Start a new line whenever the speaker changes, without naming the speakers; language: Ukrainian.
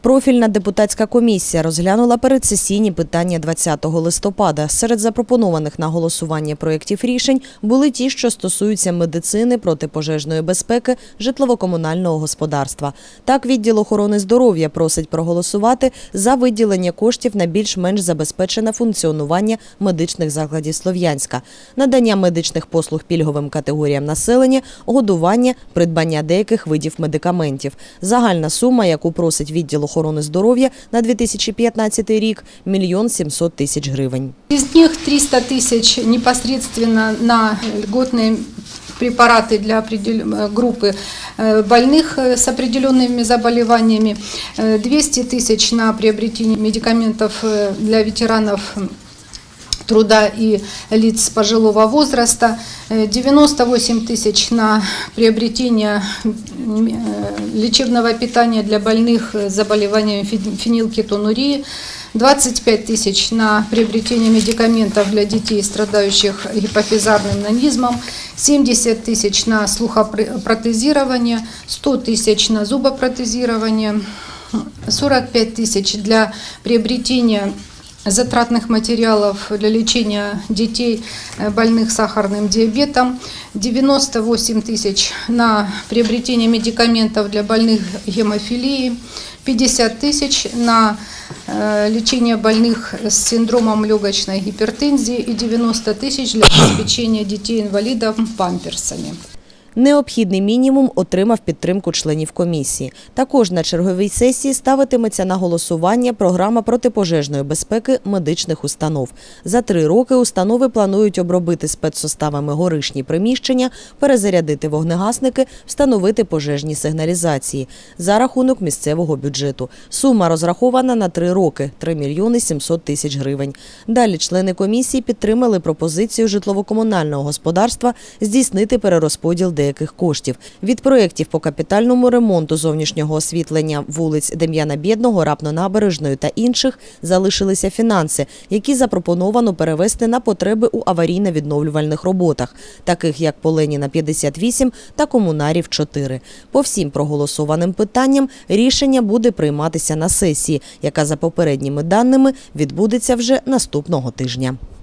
Профільна депутатська комісія розглянула передсесійні питання 20 листопада. Серед запропонованих на голосування проєктів рішень були ті, що стосуються медицини, протипожежної безпеки, житлово-комунального господарства. Так, відділ охорони здоров'я просить проголосувати за виділення коштів на більш-менш забезпечене функціонування медичних закладів Слов'янська, надання медичних послуг пільговим категоріям населення, годування, придбання деяких видів медикаментів. Загальна сума, яку просить відділ охорони здоров'я на 2015 рік – мільйон 700 тисяч гривень.
Из них 300 тысяч непосредственно на льготные препараты для определ- э, группы э, больных э, с определенными заболеваниями, э, 200 тысяч на приобретение медикаментов э, для ветеранов м, труда и лиц пожилого возраста, э, 98 тысяч на приобретение э, лечебного питания для больных э, с заболеванием фенилкетонурии, 25 тысяч на приобретение медикаментов для детей, страдающих гипофизарным нанизмом, 70 тысяч на слухопротезирование, 100 тысяч на зубопротезирование, 45 тысяч для приобретения затратных материалов для лечения детей, э, больных сахарным диабетом, 98 тысяч на приобретение медикаментов для больных гемофилией, 50 тысяч на э, лечение больных с синдромом легочной гипертензии. И 90 тысяч для обеспечения детей-инвалидов памперсами.
Необхідний мінімум отримав підтримку членів комісії. Також на черговій сесії ставитиметься на голосування програма протипожежної безпеки медичних установ. За три роки установи планують обробити спецсоставами горишні приміщення, перезарядити вогнегасники, встановити пожежні сигналізації за рахунок місцевого бюджету. Сума розрахована на три роки 3 мільйони 700 тисяч гривень. Далі члени комісії підтримали пропозицію житлово-комунального господарства здійснити перерозподіл деяких коштів. Від проєктів по капітальному ремонту зовнішнього освітлення вулиць Дем'яна Бєдного, Рапно-Набережної та інших залишилися фінанси, які запропоновано перевести на потреби у аварійно-відновлювальних роботах, таких як по Леніна 58 та Комунарів 4. По всім проголосованим питанням рішення буде прийматися на сесії, яка за попередніми даними відбудеться вже наступного тижня.